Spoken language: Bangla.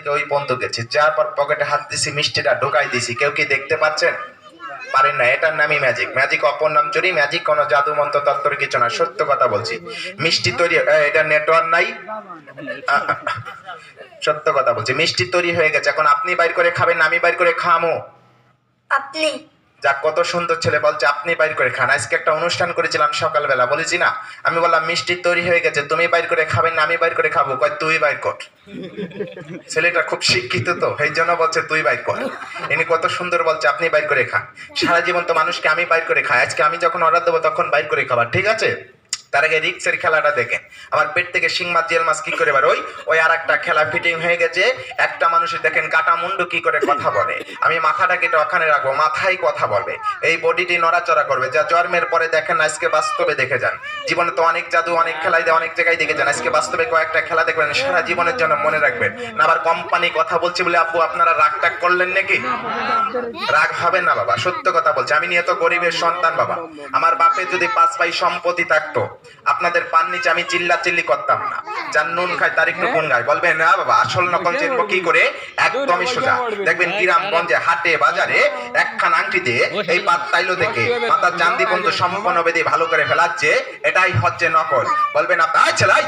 থেকে ওই পর্যন্ত গেছি। যার পর পকেটে হাত দিছি, মিষ্টিটা ঢোকাই দিছি। কেউ কি দেখতে পাচ্ছেন? পারেন না, এটার নামই ম্যাজিক ম্যাজিক অপর নাম চুরি ম্যাজিক কোনো জাদু মন্ত্র তত্ত্বর কিছু না, সত্য কথা বলছি। মিষ্টি তৈরি এটা নেটওয়ার্ক নাই। সত্য কথা বলছি। মিষ্টি তৈরি হয়ে গেছে। এখন আপনি বাইর করে খাবেন, আমি বাইর করে খামো। আপনি। যা কত সুন্দর ছেলে বলছে আপনি বাইর করে খান। আজকে একটা অনুষ্ঠান করেছিলাম সকালবেলা। বলেছি না আমি বললাম মিষ্টি তৈরি হয়ে গেছে তুমি বাইর করে খাবেন না আমি বাইর করে খাব। কয় তুই বাইর কর। ছেলেটা খুব শিক্ষিত তো সেই জন্য বলছে তুই বাইর কর। ইনি কত সুন্দর বলছে আপনি বাইর করে খান। সারা জীবন তো মানুষকে আমি বাইর করে খাই। আজকে আমি যখন অর্ডার দেবো তখন বাইর করে খাবার ঠিক আছে? তার আগে রিক্সের খেলাটা দেখেন। আমার পেট থেকে শিং মাছ জিয়াল মাছ কি করে বার ওই ওই আর একটা খেলা ফিটিং হয়ে গেছে। একটা মানুষের দেখেন কাটা মুন্ডু কি করে কথা বলে। আমি মাথাটা কেটে ওখানে রাখব, মাথায় কথা বলবে। এই বডিটি নড়াচড়া করবে। যা জন্মের পরে দেখেন আজকে বাস্তবে দেখে যান। জীবনে তো অনেক জাদু, অনেক খেলাই দেয়, অনেক জায়গায় দেখে যান। আজকে বাস্তবে কয়েকটা খেলা দেখবেন, সারা জীবনের জন্য মনে রাখবেন। না, আবার কোম্পানি কথা বলছি বলে, আপু, আপনারা রাগ টাগ করলেন নাকি? রাগ হবে না, বাবা। সত্য কথা বলছি। আমি নিয়ে তো গরিবের সন্তান, বাবা। আমার বাপের যদি পাঁচ ভাই সম্পত্তি থাকতো আপনাদের পান নিচে আমি চিল্লা চিল্লি করতাম না। যার নুন খায় তার একটু গুণ গায় বলবেন, না বাবা, আসল নকল চিনবো কি করে একদমই সোজা। দেখবেন গ্রামগঞ্জে হাটে, বাজারে একখান আংটি দিয়ে এই পাত তাইলো দেখে মাথার চান্দি পর্যন্ত সম্পূর্ণ বেদি ভালো করে ফেলাচ্ছে। এটাই হচ্ছে নকল। বলবেন, আপনার ছেলাই